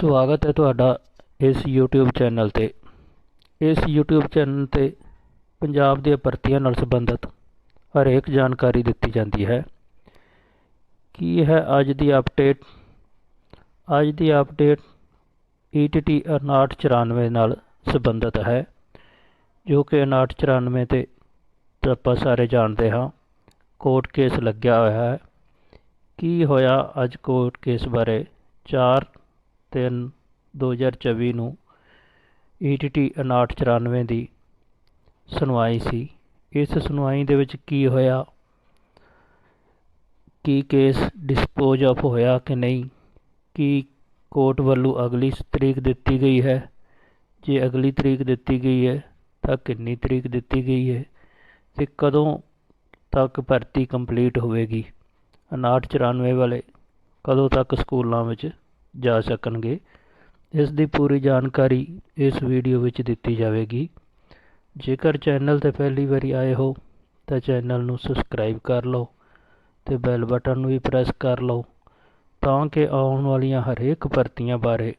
ਸਵਾਗਤ ਹੈ ਤੁਹਾਡਾ ਇਸ YouTube ਚੈਨਲ ਤੇ। ਇਸ YouTube ਚੈਨਲ ਤੇ ਪੰਜਾਬ ਦੀਆਂ ਭਰਤੀਆਂ ਨਾਲ ਸੰਬੰਧਿਤ ਹਰੇਕ ਜਾਣਕਾਰੀ ਦਿੱਤੀ ਜਾਂਦੀ ਹੈ। ਕੀ ਹੈ ਅੱਜ ਦੀ ਅਪਡੇਟ ਅੱਜ ਦੀ ਅਪਡੇਟ ETT 5994 ਨਾਲ ਸੰਬੰਧਿਤ ਹੈ, ਜੋ ਕਿ 5994 ਤੇ ਆਪਾਂ ਸਾਰੇ ਜਾਣਦੇ ਹਾਂ। ਕੋਰਟ ਕੇਸ ਲੱਗਿਆ ਹੋਇਆ ਹੈ। ਕੀ ਹੋਇਆ ਅੱਜ ਕੋਰਟ ਕੇਸ ਬਾਰੇ? 4 3 2024 ਨੂੰ ETT 5994 ਦੀ ਸੁਣਵਾਈ ਸੀ। ਇਸ ਸੁਣਵਾਈ ਦੇ ਵਿੱਚ ਕੀ ਹੋਇਆ? ਕੀ ਕੇਸ ਡਿਸਪੋਜ਼ ਆਫ ਹੋਇਆ ਕਿ ਨਹੀਂ? ਕੀ ਕੋਰਟ ਵੱਲੋਂ ਅਗਲੀ ਤਰੀਕ ਦਿੱਤੀ ਗਈ ਹੈ? ਜੇ ਅਗਲੀ ਤਰੀਕ ਦਿੱਤੀ ਗਈ ਹੈ, ਤਾਂ ਕਿੰਨੀ ਤਰੀਕ ਦਿੱਤੀ ਗਈ ਹੈ ਤੇ ਕਦੋਂ ਤੱਕ ਭਰਤੀ ਕੰਪਲੀਟ ਹੋਵੇਗੀ? 5994 ਵਾਲੇ ਕਦੋਂ ਤੱਕ ਸਕੂਲਾਂ ਵਿੱਚ ਜਾ ਸਕਣਗੇ। ਇਸ ਦੀ ਪੂਰੀ ਜਾਣਕਾਰੀ ਇਸ ਵੀਡੀਓ ਵਿੱਚ ਦਿੱਤੀ ਜਾਵੇਗੀ। ਜੇਕਰ ਚੈਨਲ ਤੇ ਪਹਿਲੀ ਵਾਰੀ ਆਏ ਹੋ, ਤਾਂ ਚੈਨਲ ਨੂੰ ਸਬਸਕ੍ਰਾਈਬ ਕਰ ਲਓ ਤੇ ਬੈਲ ਬਟਨ ਨੂੰ ਵੀ ਪ੍ਰੈਸ ਕਰ ਲਓ ਤਾਂ ਕਿ ਆਉਣ ਵਾਲੀਆਂ ਹਰੇਕ ਭਰਤੀਆਂ ਬਾਰੇ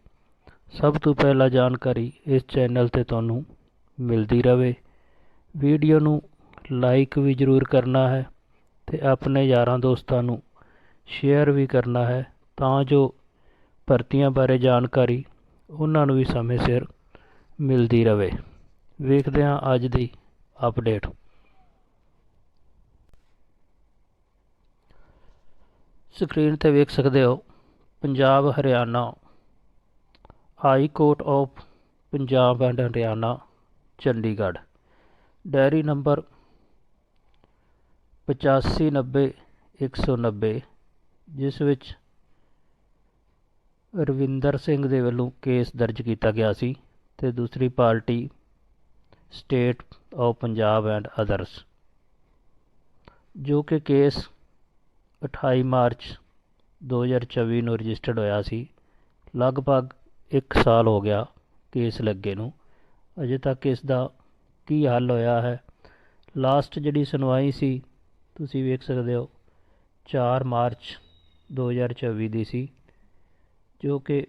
ਸਭ ਤੋਂ ਪਹਿਲਾਂ ਜਾਣਕਾਰੀ ਇਸ ਚੈਨਲ ਤੇ ਤੁਹਾਨੂੰ ਮਿਲਦੀ ਰਹੇ ਵੀਡੀਓ ਨੂੰ ਲਾਈਕ ਵੀ ਜ਼ਰੂਰ ਕਰਨਾ ਹੈ ਤੇ ਆਪਣੇ ਯਾਰਾਂ ਦੋਸਤਾਂ ਨੂੰ ਸ਼ੇਅਰ ਵੀ ਕਰਨਾ ਹੈ ਤਾਂ ਜੋ ਭਰਤੀਆਂ ਬਾਰੇ ਜਾਣਕਾਰੀ ਉਹਨਾਂ ਨੂੰ ਵੀ ਸਮੇਂ ਸਿਰ ਮਿਲਦੀ ਰਹੇ ਵੇਖਦੇ ਹਾਂ ਅੱਜ ਦੀ ਅਪਡੇਟ ਸਕਰੀਨ ਤੇ ਵੇਖ ਸਕਦੇ ਹੋ, Punjab, Haryana. High court of Punjab and Haryana Chandigarh. Diary number 8590 190 ਜਿਸ ਵਿੱਚ ਰਵਿੰਦਰ ਸਿੰਘ ਦੇ ਵੱਲੋਂ ਕੇਸ ਦਰਜ ਕੀਤਾ ਗਿਆ ਸੀ ਤੇ ਦੂਸਰੀ party state of Punjab and others, ਜੋ ਕਿ ਕੇਸ 28 ਮਾਰਚ 2024 ਨੂੰ ਰਜਿਸਟਰਡ ਹੋਇਆ ਸੀ। ਲਗਭਗ 1 ਸਾਲ ਹੋ ਗਿਆ ਕੇਸ ਲੱਗੇ ਨੂੰ। ਅਜੇ ਤੱਕ ਇਸ ਦਾ ਕੀ ਹੱਲ ਹੋਇਆ ਹੈ? ਲਾਸਟ ਜਿਹੜੀ ਸੁਣਵਾਈ ਸੀ, ਤੁਸੀਂ ਵੇਖ ਸਕਦੇ ਹੋ 4 ਮਾਰਚ 2024 ਦੀ ਸੀ। ਜੋ ਕਿ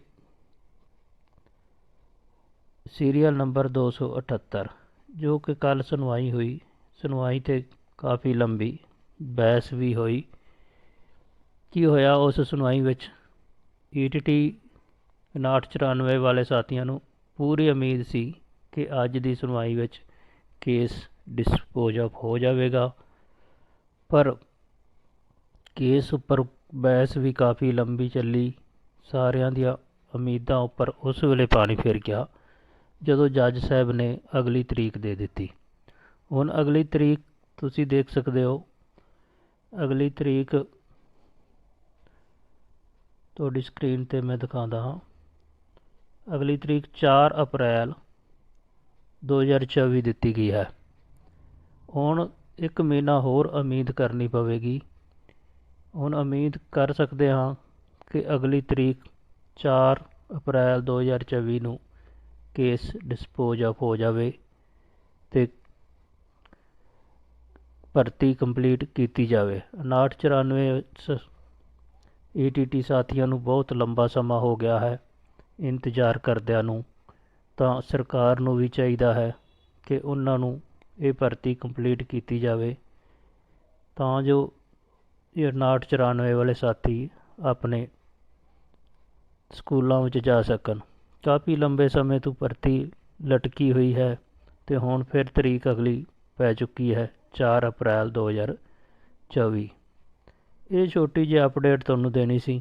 ਸੀਰੀਅਲ ਨੰਬਰ 278 ਜੋ ਕਿ ਕੱਲ ਸੁਣਵਾਈ ਹੋਈ। ਸੁਣਵਾਈ ਤੇ ਕਾਫੀ ਲੰਬੀ, ਬਹਿਸ ਵੀ ਹੋਈ। ਕੀ ਹੋਇਆ ਉਸ ਸੁਣਵਾਈ ਵਿੱਚ? ETT 5994 ਵਾਲੇ ਸਾਥੀਆਂ ਨੂੰ ਪੂਰੀ ਉਮੀਦ ਸੀ ਕਿ ਅੱਜ ਦੀ ਸੁਣਵਾਈ ਵਿੱਚ ਕੇਸ ਡਿਸਪੋਜ਼ ਆਫ ਹੋ ਜਾਵੇਗਾ, ਪਰ ਕੇਸ ਉੱਪਰ ਬਹਿਸ ਵੀ ਕਾਫੀ ਲੰਬੀ ਚੱਲੀ। ਸਾਰਿਆਂ ਦੀਆਂ ਉਮੀਦਾਂ ਉੱਪਰ ਉਸ ਵੇਲੇ ਪਾਣੀ ਫਿਰ ਗਿਆ, ਜਦੋਂ ਜੱਜ ਸਾਹਿਬ ਨੇ ਅਗਲੀ ਤਰੀਕ ਦੇ ਦਿੱਤੀ। ਹੁਣ ਅਗਲੀ ਤਰੀਕ ਤੁਸੀਂ ਦੇਖ ਸਕਦੇ ਹੋ, ਅਗਲੀ ਤਰੀਕ ਤੁਹਾਡੀ ਸਕਰੀਨ ਤੇ ਮੈਂ ਦਿਖਾਉਂਦਾ ਹਾਂ। ਅਗਲੀ ਤਰੀਕ 4 ਅਪ੍ਰੈਲ 2024 ਦਿੱਤੀ ਗਈ ਹੈ। ਹੁਣ ਇੱਕ ਮਹੀਨਾ ਹੋਰ ਉਮੀਦ ਕਰਨੀ ਪਵੇਗੀ। ਹੁਣ ਉਮੀਦ ਕਰ ਸਕਦੇ ਹਾਂ ਕਿ ਅਗਲੀ ਤਰੀਕ 4 ਅਪ੍ਰੈਲ 2024 ਨੂੰ ਕੇਸ ਡਿਸਪੋਜ਼ ਆਫ ਹੋ ਜਾਵੇ ਤੇ ਭਰਤੀ ਕੰਪਲੀਟ ਕੀਤੀ ਜਾਵੇ। 5994 ETT ਸਾਥੀਆਂ ਨੂੰ ਬਹੁਤ ਲੰਬਾ ਸਮਾਂ ਹੋ ਗਿਆ ਹੈ ਇੰਤਜ਼ਾਰ ਕਰਦਿਆਂ ਨੂੰ। ਤਾਂ ਸਰਕਾਰ ਨੂੰ ਵੀ ਚਾਹੀਦਾ ਹੈ ਕਿ ਉਹਨਾਂ ਨੂੰ ਇਹ ਭਰਤੀ ਕੰਪਲੀਟ ਕੀਤੀ ਜਾਵੇ। ਤਾਂ ਜੋ ਇਹ 5994 ਵਾਲੇ ਸਾਥੀ ਆਪਣੇ ਸਕੂਲਾਂ ਵਿੱਚ ਜਾ ਸਕਣ। ਕਾਫੀ ਲੰਬੇ ਸਮੇਂ ਤੋਂ ਭਰਤੀ ਲਟਕੀ ਹੋਈ ਹੈ ਅਤੇ ਹੁਣ ਫਿਰ ਤਰੀਕ ਅਗਲੀ ਪੈ ਚੁੱਕੀ ਹੈ, ਚਾਰ ਅਪ੍ਰੈਲ 2024 ਇਹ ਛੋਟੀ ਜਿਹੀ ਅਪਡੇਟ ਤੁਹਾਨੂੰ ਦੇਣੀ ਸੀ।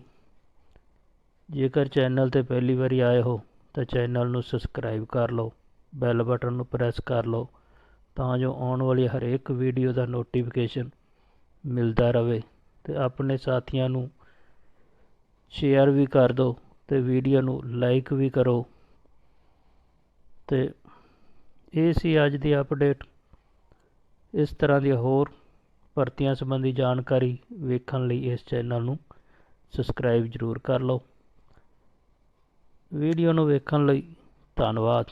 ਜੇਕਰ ਚੈਨਲ ਤੇ ਪਹਿਲੀ ਵਾਰੀ ਆਏ ਹੋ, ਤਾਂ ਚੈਨਲ ਨੂੰ ਸਬਸਕ੍ਰਾਈਬ ਕਰ ਲਓ ਬੈਲ ਬਟਨ ਨੂੰ ਪ੍ਰੈਸ ਕਰ ਲਓ, ਤਾਂ ਜੋ ਆਉਣ ਵਾਲੀ ਹਰੇਕ ਵੀਡੀਓ ਦਾ ਨੋਟੀਫਿਕੇਸ਼ਨ ਮਿਲਦਾ ਰਹੇ ਤੇ ਆਪਣੇ ਸਾਥੀਆਂ ਨੂੰ ਸ਼ੇਅਰ ਵੀ ਕਰ ਦਿਓ। ਤੇ ਵੀਡੀਓ ਨੂੰ ਲਾਈਕ ਵੀ ਕਰੋ। ਤੇ ਇਹ ਸੀ ਅੱਜ ਦੀ ਅਪਡੇਟ ਇਸ ਤਰ੍ਹਾਂ ਦੀ ਹੋਰ ਭਰਤੀਆਂ ਸੰਬੰਧੀ ਜਾਣਕਾਰੀ ਵੇਖਣ ਲਈ ਇਸ ਚੈਨਲ ਨੂੰ ਸਬਸਕ੍ਰਾਈਬ ਜ਼ਰੂਰ ਕਰ ਲਓ। ਵੀਡੀਓ ਨੂੰ ਵੇਖਣ ਲਈ ਧੰਨਵਾਦ।